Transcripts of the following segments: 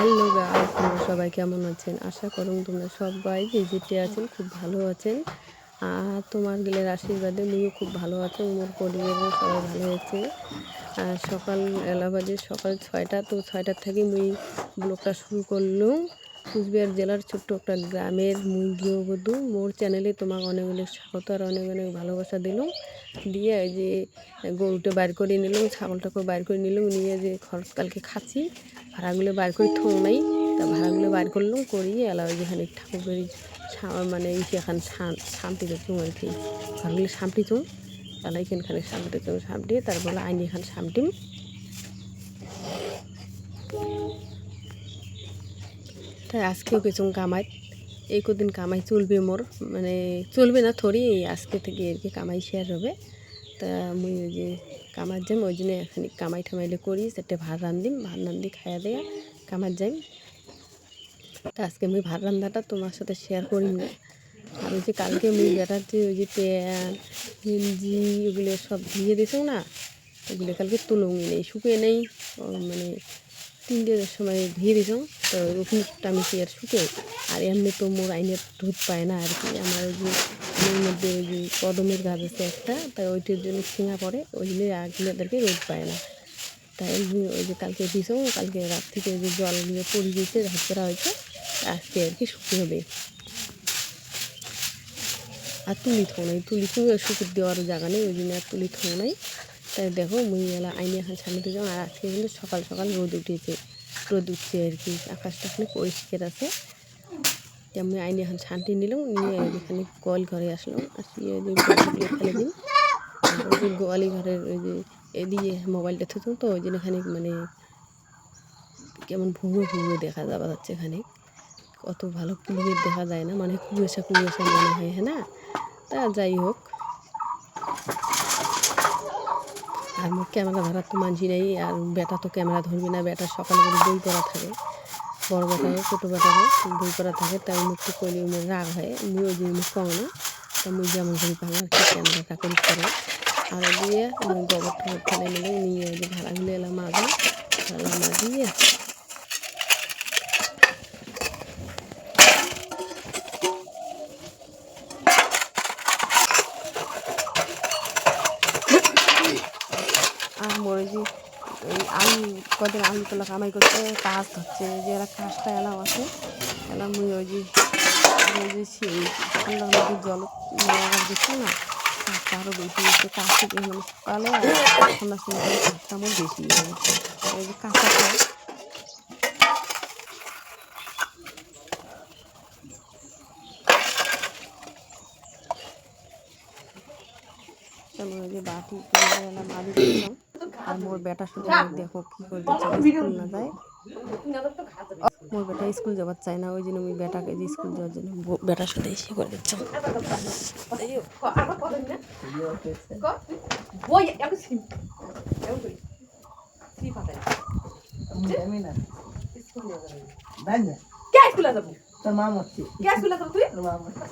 Hello guys, তোমরা সবাই কেমন আছেন? আশা করুন তোমরা সবাই যে যেতে আছেন খুব ভালো আছেন। আর তোমার গেলের আশীর্বাদে মুইও খুব ভালো আছে মোর পরিবারও সবাই ভালো আছে। আর সকাল এলা বাজে সকাল ছয়টা, তো ছয়টার থেকে মুই ব্লগটা শুরু করলাম। কুচবিহার জেলার ছোট্ট একটা গ্রামের মুই গৃহবধূ মোর চ্যানেলে তোমাকে অনেক অনেক স্বাগত আর অনেক অনেক ভালোবাসা দিলাম। দিয়ে যে গরুটা বাইর করে নিলাম ছাগলটাকে বাইর করে নিলাম, নিয়ে যে খরচ কালকে খাচ্ছি। ভাড়াগুলো বাইর করে থোং নাই, তা ভাড়াগুলো বাইর করলাম, করিয়ে এলা যেখানে ঠাকুর বাড়ি মানে এখান শান্তি দেখুন আর কি। ঘরগুলো সামটি চুন তাহলে এখানখানে সামটি চুন সামটি তারপরে আইনি এখান সামটিম তাই আজকেও কিছু কামাই, এই কদিন কামাই চলবে মোর মানে চলবে না থরি আজকে থেকে আর কি কামাই শেয়ার হবে। তা মুই ওই যে কামার যাম, ওই জন্য এখানে কামাই ঠামাইলে করি সেটা ভাত রান্ধিম, ভাত রান্ধি খাইয়া দেয়া কামার যাই তা আজকে আমি ভাত রান্নাটা তোমার সাথে শেয়ার করি না। আর ওই যে কালকে মুই বেটার যে ওই যে প্যান গেঞ্জি ওগুলো সব ধুয়ে দিছো না, ওগুলো কালকে তুলুম নেই, শুকিয়ে নেই মানে তিনটের সময় ধুয়ে দিছ। তো আমি কি আর শুকে আর এমনি তো মোর আইনের দুধ পায় না আর কি। আমার ওই যে মধ্যে ওই যে কদমের গাছ আছে একটা, তাই ওইটির জন্য ছিঙা পড়ে ওই জন্য আগগুলোদেরকে রোদ পায় না। তাই ওই যে কালকে দিছ কালকে রাত থেকে ওই যে জলগুলো পড়ে গিয়েছে ঝাঁপ করা হয়েছে, আজকে আর কি শুকিয়ে হবে। আর তুলি থো নাই, তুলি থুয়ে শুকুর দেওয়ার জায়গা নেই, ওই জন্য আর তুলি থো নাই। তাই দেখো, মুই এলা আইনি এখন সামনে যাও, আর আজকে কিন্তু সকাল সকাল রোদ উঠেছে। রোদ আর কি। আকাশটা খালি পরিষ্কার আছে। আমি আইনি এখন শান্তি নিলাম, নিয়ে এখানে গোয়াল ঘরে আসলাম। আসিয়ে ফেলে দিন গোয়ালি ঘরের ওই যে এদিকে মোবাইলটা থুতুম তো ওই জন্য মানে কেমন ভুঙে ভুঙে দেখা যাওয়া যাচ্ছে এখানে অত ভালো ক্লিয়ার দেখা যায় না মানে কুয়াশা কুয়াশা মনে হয় হ্যাঁ না? তা যাই হোক। আর মুখ ক্যামেরা ধরার তো মানছি নেই, আর বেটা তো ক্যামেরা ধরবি না, বেটা সকালে করে বই পড়া থাকে। বড় বেটারও ছোটো বেটারও বই পড়া থাকে, তাই মুখটা কইলে মোর রাগ হয়, মুই ওই মুখ পাবো না, তা মুই যেমন করি পাবো আর কি ক্যামেরাটা করি করে আর দিয়ে আমি গোবর টোবর ফেলে নিলে নিয়ে ওই যে ভাড়াগুলো এলাম মাঝে ভাড়া মাঝিয়ে আর মরে যে ওই আলু কদিন আলু তোলা কামাই করতে কাজ হচ্ছে যে এরা কাজটা এলাম আছে। এলাম মুই ওই যে ঠান্ডার মধ্যে জল দিচ্ছি না, কাজটা আরও বেশি হচ্ছে কাজ থেকে মানে সকালে আর ঠান্ডার সময় কাজটা আমার বেশি হয় ওই যে কাঁচা কাজ তেমন ওই যে বাটি এলাম মারি দিলাম আর মোর বেটা শুধু দেখো কি করে দিচ্ছে না যায়। মোর বেটা স্কুল যাবার চায় না ওই জন্য আমি বেটাকে যে স্কুল যাওয়ার জন্য ব- বেটার সাথে এসে করে দিচ্ছি। কে স্কুলে যাব? তোর মা মরছে। কে স্কুলে যাব তুই? তোর মা মরছে।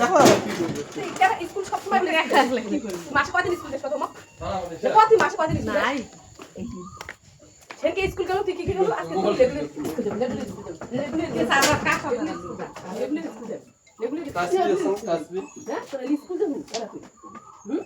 দেখো। স্কুল সব সময় রাখলে কি করবি মাসে কদিন স্কুল দেখো তোমার? কত মাসে কদিন নাই সেনকে স্কুল গেল তুই কি কি গেল? আজকে তুই রেগুলার স্কুল। যাবি রেগুলার স্কুল। যাবি রেগুলার কে সারা কাজ হবে রেগুলার স্কুল। যাবি রেগুলার স্কুল। যাবি রেগুলার কাশ্মীর আছে কাশ্মীর হ্যাঁ স্কুল যাবি? হুম?